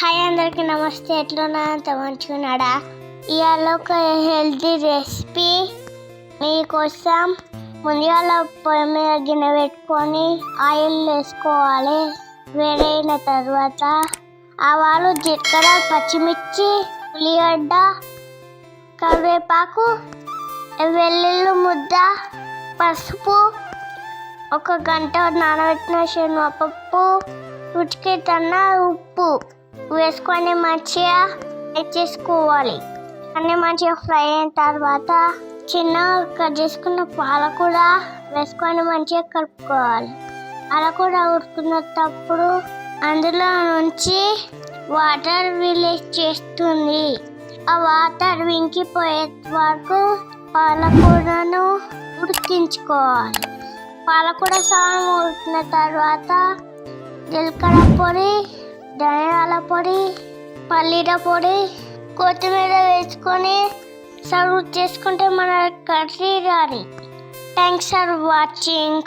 Hi అందరికి నమస్తే. ఎట్లున్నా? అంత మంచుకున్నాడా ఇవాళ ఒక హెల్తీ రెసిపీ మీకోసం. ముందుగా పొయ్యి మీద గిన్నె పెట్టుకొని ఆయిల్ వేసుకోవాలి. వేడైన తర్వాత ఆవాలు జీలకర్ర పచ్చిమిర్చి ఉల్లిగడ్డ కరివేపాకు వెల్లుల్లి ముద్ద పసుపు ఒక గంట నానబెట్టిన శనగపప్పు రుచికి తన్న ఉప్పు. వేసుకొని మంచిగా ఫ్రై చేసుకోవాలి. అన్నీ మంచిగా ఫ్రై అయిన తర్వాత చిన్న కట్ చేసుకున్న పాలకూర వేసుకొని మంచిగా కలుపుకోవాలి. పాలకూర ఉడుకున్నప్పుడు అందులో నుంచి వాటర్ రిలీజ్ చేస్తుంది. ఆ వాటర్ వింకిపోయే వరకు పాలకూరను ఉడికించుకోవాలి. పాలకూర సగం ఉడికిన తర్వాత జీలకర్ర పొడి పొడి పల్లీల పొడి కొత్తిమీర వేసుకొని సర్వ్ చేసుకుంటే మన కర్రీ రాని. Thanks for watching